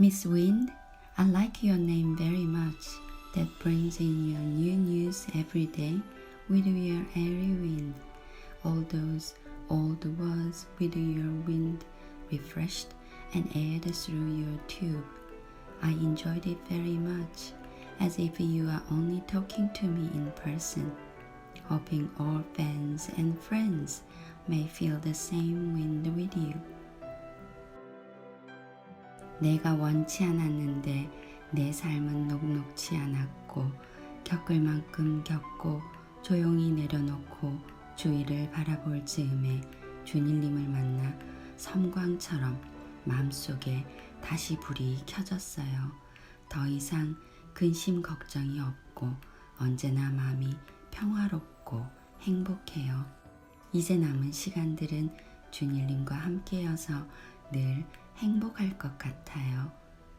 Miss Wind, I like your name very much. That brings in your new news every day with your airy wind. All those old words with your wind refreshed and aired through your tube. I enjoyed it very much, as if you are only talking to me in person. Hoping all fans and friends may feel the same wind with you. 내가 원치 않았는데 내 삶은 녹록치 않았고 겪을 만큼 겪고 조용히 내려놓고 주위를 바라볼 즈음에 주님님을 만나 섬광처럼 마음속에 다시 불이 켜졌어요. 더 이상 근심 걱정이 없고 언제나 마음이 평화롭고 행복해요. 이제 남은 시간들은 주님님과 함께여서 늘 행복할 것 같아요.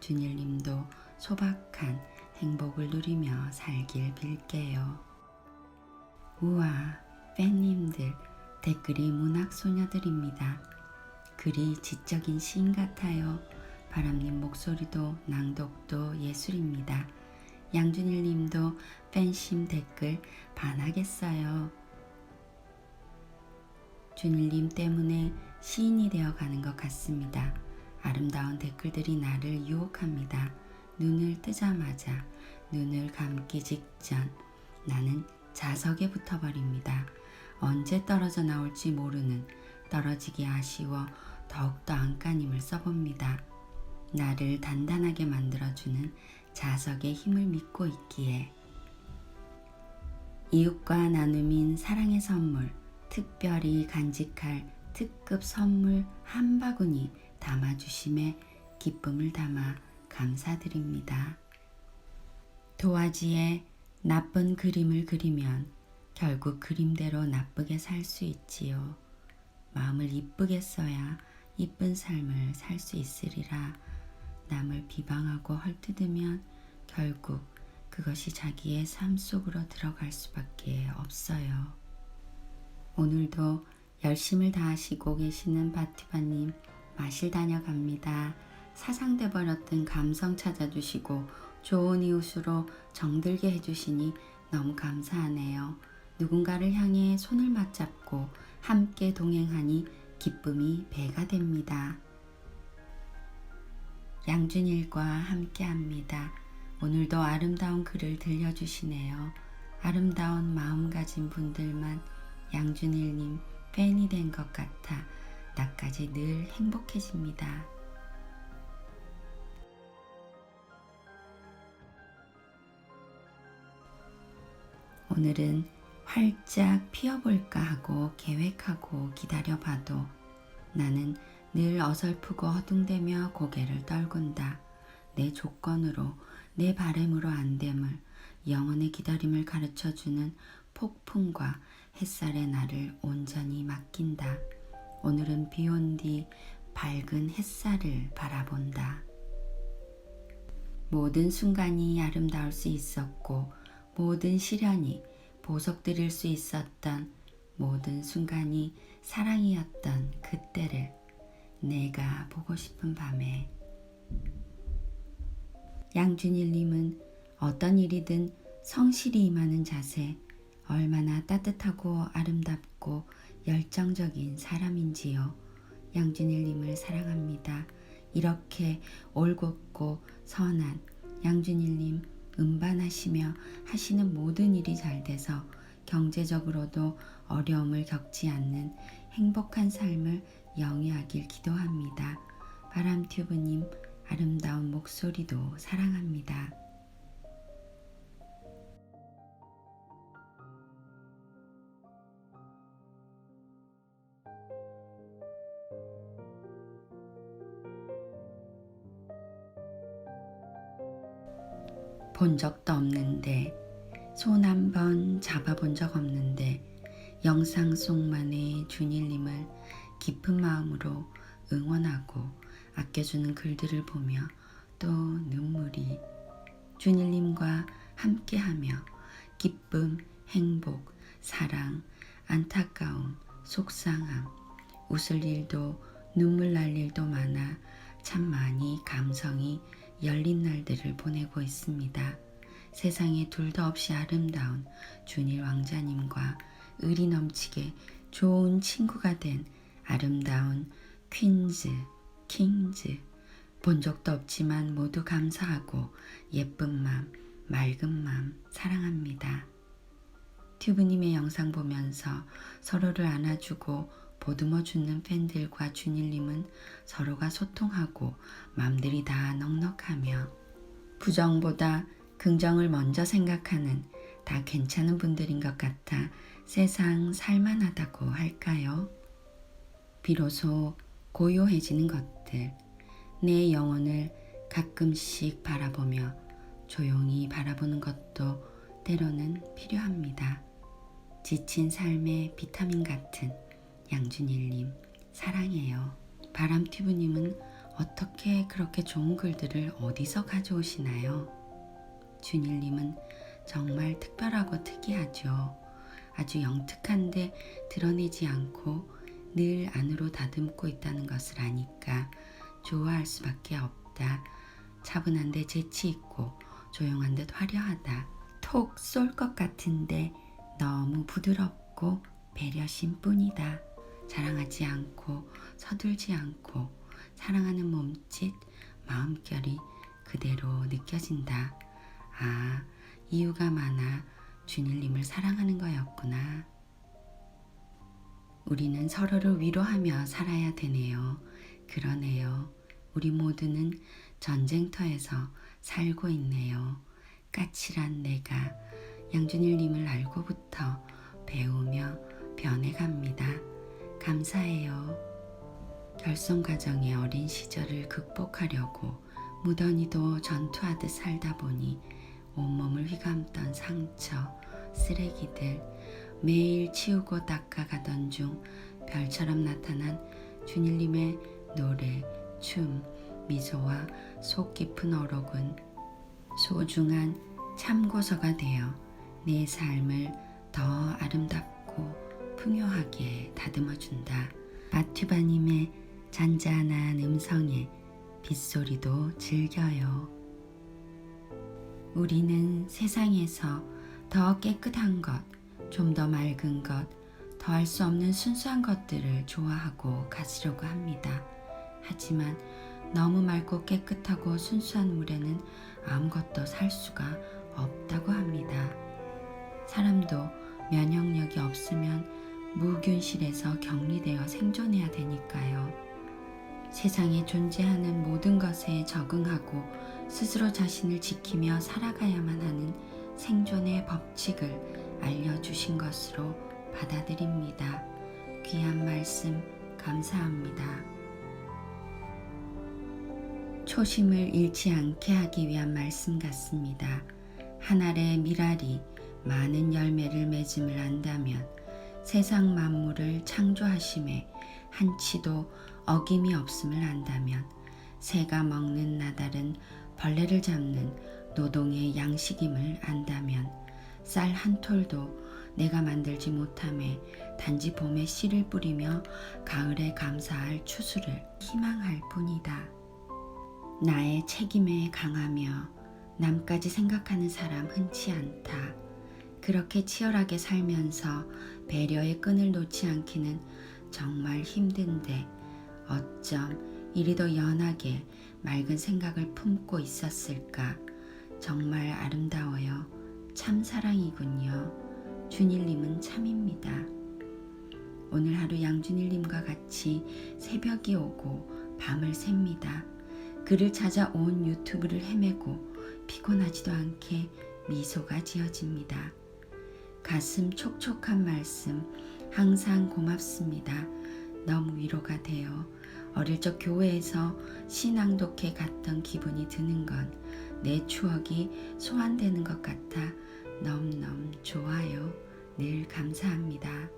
주님님도 소박한 행복을 누리며 살길 빌게요. 우와, 팬님들, 댓글이 문학소녀들입니다. 글이 지적인 시인 같아요. 바람님 목소리도 낭독도 예술입니다. 양준일 님도 팬심 댓글 반하겠어요. 준일님 때문에 시인이 되어 가는 것 같습니다. 아름다운 댓글들이 나를 유혹합니다. 눈을 뜨자마자 눈을 감기 직전 나는 자석에 붙어버립니다. 언제 떨어져 나올지 모르는 떨어지기 아쉬워 더욱더 안간힘을 써봅니다. 나를 단단하게 만들어주는 자석의 힘을 믿고 있기에 이웃과 나눔인 사랑의 선물, 특별히 간직할 특급 선물 한 바구니 담아주심에 기쁨을 담아 감사드립니다. 도화지에 나쁜 그림을 그리면 결국 그림대로 나쁘게 살 수 있지요. 마음을 이쁘게 써야 이쁜 삶을 살 수 있으리라. 남을 비방하고 헐뜯으면 결국 그것이 자기의 삶 속으로 들어갈 수밖에 없어요. 오늘도 열심을 다하시고 계시는 바티바님 마실 다녀갑니다. 사상돼 버렸던 감성 찾아주시고 좋은 이웃으로 정들게 해주시니 너무 감사하네요. 누군가를 향해 손을 맞잡고 함께 동행하니 기쁨이 배가 됩니다. 양준일과 함께 합니다. 오늘도 아름다운 글을 들려주시네요. 아름다운 마음 가진 분들만 양준일님 팬이 된 것 같아 나까지 늘 행복해집니다. 오늘은 활짝 피어볼까 하고 계획하고 기다려봐도 나는 늘 어설프고 허둥대며 고개를 떨군다. 내 조건으로 내 바램으로 안됨을 영원의 기다림을 가르쳐주는 폭풍과 햇살의 나를 온전히 맡긴다. 오늘은 비 온 뒤 밝은 햇살을 바라본다. 모든 순간이 아름다울 수 있었고 모든 시련이 보석드릴 수 있었던 모든 순간이 사랑이었던 그때를 내가 보고 싶은 밤에 양준일님은 어떤 일이든 성실히 임하는 자세, 얼마나 따뜻하고 아름답고 열정적인 사람인지요. 양준일님을 사랑합니다. 이렇게 올곧고 선한 양준일님 음반하시며 하시는 모든 일이 잘 돼서 경제적으로도 어려움을 겪지 않는 행복한 삶을 영위하길 기도합니다. 바람튜브님 아름다운 목소리도 사랑합니다. 본 적도 없는데 손 한 번 잡아본 적 없는데 영상 속만의 준일님을 깊은 마음으로 응원하고 아껴주는 글들을 보며 또 눈물이 준일님과 함께하며 기쁨, 행복, 사랑, 안타까움, 속상함, 웃을 일도 눈물 날 일도 많아 참 많이 감성이 열린 날들을 보내고 있습니다. 세상에 둘도 없이 아름다운 준일 왕자님과 의리 넘치게 좋은 친구가 된 아름다운 퀸즈, 킹즈. 본 적도 없지만 모두 감사하고 예쁜 맘, 맑은 맘 사랑합니다. 튜브님의 영상 보면서 서로를 안아주고 보듬어 주는 팬들과 준일님은 서로가 소통하고 맘들이 다 넉넉하며 부정보다 긍정을 먼저 생각하는 다 괜찮은 분들인 것 같아 세상 살만하다고 할까요? 비로소 고요해지는 것들, 내 영혼을 가끔씩 바라보며 조용히 바라보는 것도 때로는 필요합니다. 지친 삶의 비타민 같은 양준일님 사랑해요. 바람튜브님은 어떻게 그렇게 좋은 글들을 어디서 가져오시나요? 준일님은 정말 특별하고 특이하죠. 아주 영특한데 드러내지 않고 늘 안으로 다듬고 있다는 것을 아니까 좋아할 수밖에 없다. 차분한데 재치 있고 조용한 듯 화려하다. 톡 쏠 것 같은데 너무 부드럽고 배려심 뿐이다. 자랑하지 않고 서둘지 않고 사랑하는 몸짓, 마음결이 그대로 느껴진다. 아, 이유가 많아 준일님을 사랑하는 거였구나. 우리는 서로를 위로하며 살아야 되네요. 그러네요. 우리 모두는 전쟁터에서 살고 있네요. 까칠한 내가 양준일님을 알고부터 배우며 변해갑니다. 감사해요. 결손 가정의 어린 시절을 극복하려고 무던히도 전투하듯 살다 보니 온몸을 휘감던 상처, 쓰레기들 매일 치우고 닦아가던 중 별처럼 나타난 준일님의 노래, 춤, 미소와 속 깊은 어록은 소중한 참고서가 되어 내 삶을 더 아름답고 풍요하게 다듬어준다. 마튜바님의 잔잔한 음성에 빗소리도 즐겨요. 우리는 세상에서 더 깨끗한 것, 좀 더 맑은 것, 더할 수 없는 순수한 것들을 좋아하고 가지려고 합니다. 하지만 너무 맑고 깨끗하고 순수한 물에는 아무것도 살 수가 없다고 합니다. 사람도 면역력이 없으면 무균실에서 격리되어 생존해야 되니까요. 세상에 존재하는 모든 것에 적응하고 스스로 자신을 지키며 살아가야만 하는 생존의 법칙을 알려주신 것으로 받아들입니다. 귀한 말씀 감사합니다. 초심을 잃지 않게 하기 위한 말씀 같습니다. 한 알의 밀알이 많은 열매를 맺음을 안다면 세상 만물을 창조하심에 한치도 어김이 없음을 안다면 새가 먹는 나달은 벌레를 잡는 노동의 양식임을 안다면 쌀 한 톨도 내가 만들지 못함에 단지 봄에 씨를 뿌리며 가을에 감사할 추수를 희망할 뿐이다. 나의 책임에 강하며 남까지 생각하는 사람 흔치 않다. 그렇게 치열하게 살면서 배려의 끈을 놓지 않기는 정말 힘든데 어쩜 이리도 연하게 맑은 생각을 품고 있었을까? 정말 아름다워요. 참 사랑이군요. 준일님은 참입니다. 오늘 하루 양준일님과 같이 새벽이 오고 밤을 셉니다. 그를 찾아 온 유튜브를 헤매고 피곤하지도 않게 미소가 지어집니다. 가슴 촉촉한 말씀 항상 고맙습니다. 너무 위로가 돼요. 어릴 적 교회에서 신앙독해 갔던 기분이 드는 건 내 추억이 소환되는 것 같아 너무너무 좋아요. 늘 감사합니다.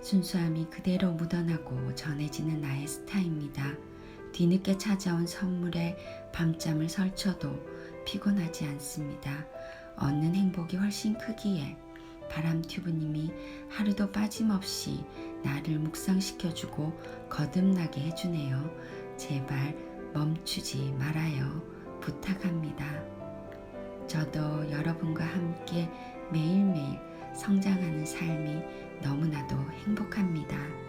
순수함이 그대로 묻어나고 전해지는 나의 스타입니다. 뒤늦게 찾아온 선물에 밤잠을 설쳐도 피곤하지 않습니다. 얻는 행복이 훨씬 크기에 바람 튜브님이 하루도 빠짐없이 나를 묵상시켜주고 거듭나게 해주네요. 제발 멈추지 말아요. 부탁합니다. 저도 여러분과 함께 매일매일 성장하는 삶이 너무나도 행복합니다.